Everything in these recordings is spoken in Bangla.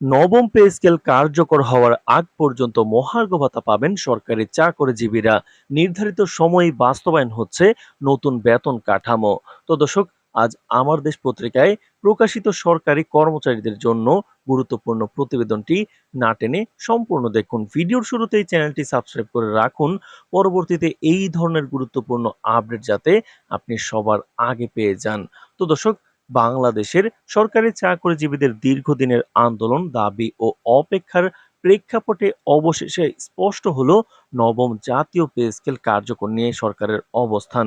নবম পে স্কেল কার্যকর হওয়ার আগ পর্যন্ত মহার্ঘ ভাতা পাবেন সরকারি চাকরিজীবীরা। নির্ধারিত সময়ে বাস্তবায়ন হচ্ছে নতুন বেতন কাঠামো। তো দর্শক, আজ আমার দেশ পত্রিকায় প্রকাশিত সরকারি কর্মচারীদের জন্য গুরুত্বপূর্ণ প্রতিবেদনটি না টেনে সম্পূর্ণ দেখুন। ভিডিওর শুরুতেই চ্যানেলটি সাবস্ক্রাইব করে রাখুন। পরবর্তীতে এই ধরনের গুরুত্বপূর্ণ আপডেট যাতে আপনি সবার আগে পেয়ে যান। তো দর্শক বাংলাদেশের সরকারি চাকরিজীবীদের দীর্ঘদিনের আন্দোলন, দাবি ও অপেক্ষার প্রেক্ষাপটে অবশেষে স্পষ্ট হলো, নবম জাতীয় পে স্কেল কার্যকর নিয়ে সরকারের অবস্থান।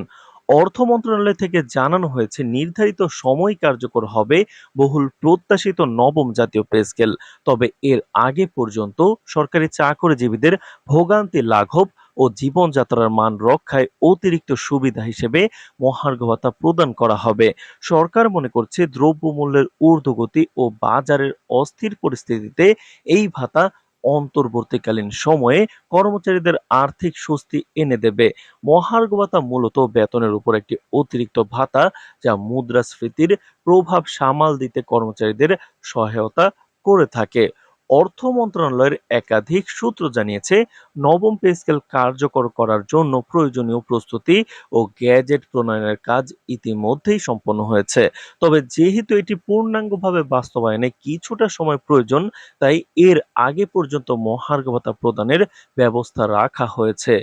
অর্থ মন্ত্রণালয় থেকে জানানো হয়েছে, নির্ধারিত সময় কার্যকর হবে বহুল প্রত্যাশিত নবম জাতীয় পে স্কেল। তবে এর আগে পর্যন্ত সরকারি চাকরিজীবীদের ভোগান্তি লাঘব ও জীবনযাত্রার মান রক্ষায় অতিরিক্ত সুবিধা হিসেবে মহার্ঘ ভাতা প্রদান করা হবে। সরকার মনে করছে দ্রব্যমূল্যের ঊর্ধ্বগতি ও বাজারের অস্থির পরিস্থিতিতে এই ভাতা অন্তর্বর্তীকালীন সময়ে কর্মচারীদের আর্থিক স্বস্তি এনে দেবে। মহার্ঘ ভাতা মূলত বেতনের উপর একটি অতিরিক্ত ভাতা যা মুদ্রাস্ফীতির প্রভাব সামাল দিতে কর্মচারীদের সহায়তা করে থাকে। অর্থ মন্ত্রণালয়ের একাধিক সূত্র জানিয়েছে, নবম পে স্কেল কার্যকর করার জন্য প্রয়োজনীয় প্রস্তুতি ও গ্যাজেট প্রণয়নের কাজ ইতিমধ্যেই সম্পন্ন হয়েছে। তবে যেহেতু এটি পূর্ণাঙ্গভাবে বাস্তবায়নে কিছুটা সময় প্রয়োজন, তাই এর আগে পর্যন্ত মহার্ঘ ভাতা প্রদানের ব্যবস্থা রাখা হয়েছে।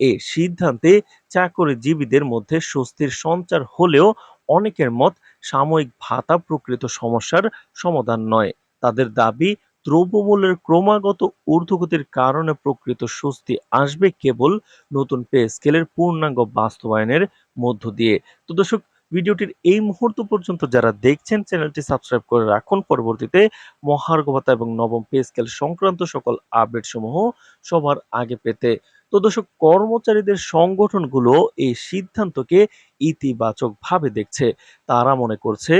এ সিদ্ধান্তে চাকরিজীবীদের মধ্যে স্বস্তির সঞ্চার হলেও অনেকের মত সাময়িক ভাতা প্রকৃত সমস্যার সমাধান নয়। তাদের দাবি দ্রব্যমূল্যের ক্রমাগত ঊর্ধ্বগতির কারণে প্রকৃত স্বস্তি আসবে কেবল নতুন পে স্কেলের পূর্ণাঙ্গ বাস্তবায়নের মধ্য দিয়ে। তো দর্শক, ভিডিওটির এই মুহূর্ত পর্যন্ত যারা দেখছেন, চ্যানেলটি সাবস্ক্রাইব করে রাখুন। পরবর্তীতে মহার্ঘ ভাতা এবং নবম পে স্কেল সংক্রান্ত সকল আপডেট সমূহ সবার আগে পেতে। তো দর্শক, কর্মচারীদের সংগঠনগুলো এই সিদ্ধান্তকে ইতিবাচক ভাবে দেখছে। তারা মনে করছে,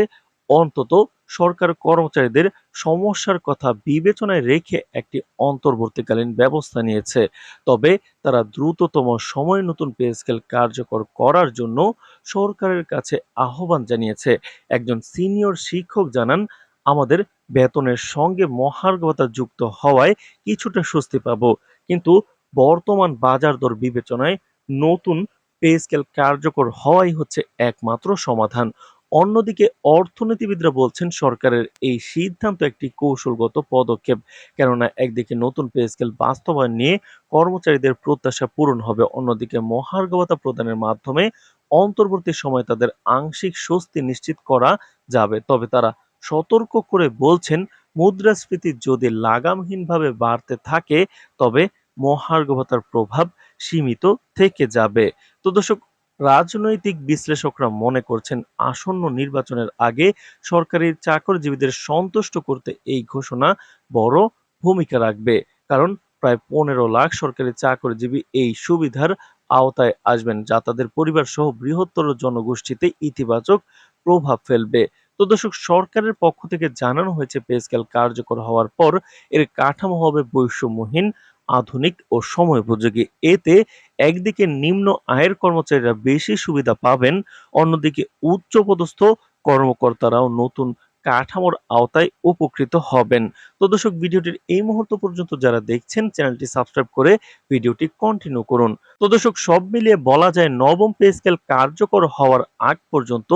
অন্তত সরকার কর্মচারীদের সমস্যার কথা বিবেচনায় রেখে একটি অন্তর্বর্তীকালীন ব্যবস্থা নিয়েছে। তবে তারা দ্রুততম সময়ে নতুন পে স্কেল কার্যকর করার জন্য সরকারের কাছে আহ্বান জানিয়েছে। একজন সিনিয়র শিক্ষক জানান, আমাদের বেতনের সঙ্গে মহার্ঘ ভাতা যুক্ত হওয়ায় কিছুটা স্বস্তি পাব, কিন্তু বর্তমান বাজার দর বিবেচনায় নতুন পে স্কেল কার্যকর হওয়াই হচ্ছে একমাত্র সমাধান। অন্যদিকে অর্থনীতিবিদরা বলছেন সরকারের এই সিদ্ধান্ত একটি কৌশলগত পদক্ষেপ। কেননা, একদিকে নতুন পে স্কেল বাস্তবায়ন নিয়ে কর্মচারীদের প্রত্যাশা পূরণ হবে, অন্যদিকে মহার্ঘ ভাতা প্রদানের মাধ্যমে অন্তর্বর্তী সময় তাদের আংশিক স্বস্তি নিশ্চিত করা যাবে। তবে তারা সতর্ক করে বলছেন, মুদ্রাস্ফীতি যদি লাগামহীনভাবে বাড়তে থাকে, তবে মহার্ঘ ভাতার প্রভাব সীমিত থেকে যাবে। তো দর্শক রাজনৈতিক বিশ্লেষকরা মনে করছেন আসন্ন নির্বাচনের আগে সরকারি চাকরিজীবীদের সন্তুষ্ট করতে এই ঘোষণা বড় ভূমিকা রাখবে। কারণ প্রায় পনেরো লাখ সরকারি চাকরিজীবী এই সুবিধার আওতায় আসবেন, যা তাদের পরিবার সহ বৃহত্তর জনগোষ্ঠীতে ইতিবাচক প্রভাব ফেলবে। তো দর্শক, সরকারের পক্ষ থেকে জানানো হয়েছে পে কার্যকর হওয়ার পর এর কাঠামো হবে বৈষম্যহীন, আধুনিক ও সময়োপযোগী। এতে একদিকে নিম্ন আয়ের কর্মচারীরা বেশি সুবিধা পাবেন অন্যদিকে উচ্চপদস্থ কর্মকর্তারাও নতুন কাঠামোর আওতায় উপকৃত হবেন। তো দর্শক, ভিডিওটির এই মুহূর্ত পর্যন্ত যারা দেখছেন, চ্যানেলটি সাবস্ক্রাইব করে ভিডিওটি কন্টিনিউ করুন। তো দর্শক, সব মিলিয়ে বলা যায় নবম পে স্কেল কার্যকর হওয়ার আগ পর্যন্ত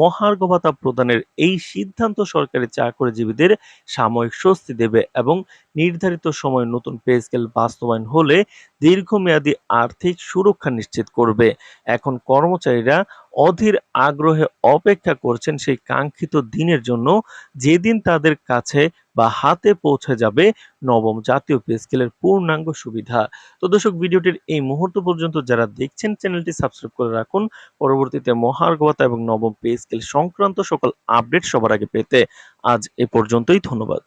মহার্ঘ ভাতা প্রদানের এই সিদ্ধান্ত সরকারি চাকরিজীবীদের সাময়িক স্বস্তি দেবে এবং নির্ধারিত সময়ে নতুন পে স্কেল বাস্তবায়ন হলে দীর্ঘমেয়াদী আর্থিক সুরক্ষা নিশ্চিত করবে। এখন কর্মচারীরা অধীর আগ্রহে অপেক্ষা করছেন সেই কাঙ্ক্ষিত দিনের জন্য, যেদিন তাদের কাছে বা হাতে পৌঁছে যাবে নবম জাতীয় পে স্কেলের পূর্ণাঙ্গ সুবিধা। তো দর্শক, ভিডিওটির এই মুহূর্ত পর্যন্ত যারা দেখছেন, চ্যানেলটি সাবস্ক্রাইব করে রাখুন। পরবর্তীতে মহার্ঘ ভাতা এবং নবম পে স্কেল সংক্রান্ত সকল আপডেট সবার আগে পেতে আজ এ পর্যন্তই ধন্যবাদ।